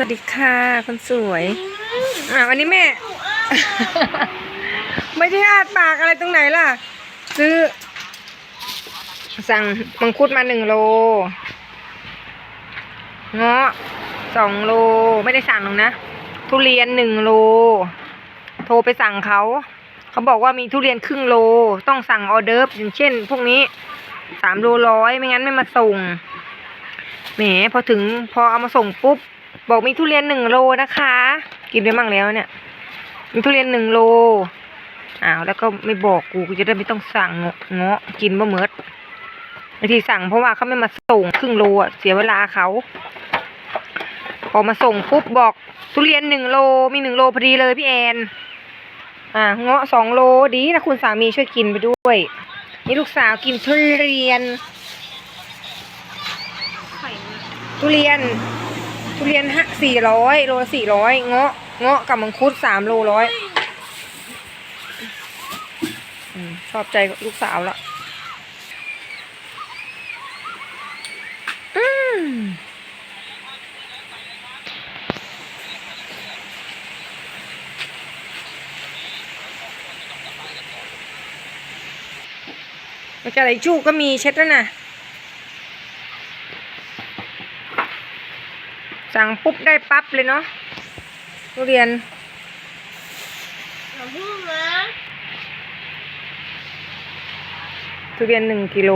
วัสดีค่ะคนสวยอะวันนี้แม่ ไม่ได้อาดปากอะไรตรงไหนล่ะ ซื้อ สั่งมังคุดมาหนึ่งโล เงาะสองโลไม่ได้สั่งหรอกนะ ทุเรียนหนึ่งโล โทรไปสั่งเขา เขาบอกว่ามีทุเรียนครึ่งโล ต้องสั่งออเดิร์ฟอย่างเช่น พวกนี้สามโลร้อยไม่งั้นไม่มาส่งแหมพอถึงพอเอามาส่งปุ๊บ บอกมีทุเรียนหนึ่งโลนะคะ กินไปมั่งแล้วเนี่ย มีทุเรียนหนึ่งโลอ้าวแล้วก็ไม่บอกกูกูจะได้ไม่ต้องสั่งเงาะเงาะกินบะเมิดบางทีสั่งเพราะว่าเขาไม่มาส่งครึ่งโลอะเสียเวลาเขาพอมาส่งปุ๊บบอกทุเรียนหนึ่งโลมีหนึ่งโลพอดีเลยพี่แอนอ่าเงาะสองโลดีนะคุณสามีช่วยกินไปด้วย นี่ลูกสาวกินทุเรียน ทุเรียน ทุเรียนห้าสี่ร้อยโลสี่ร้อยเงาะเงาะกับมังคุดสามโลร้อยชอบใจลูกสาวละอืมแล้วกระไรจูก็มีเช็ดแล้วนะ สั่งปุ๊บได้ปั๊บเลยเนาะทุเรียนอย่าพูดนะทุเรียนหนึ่งกิโล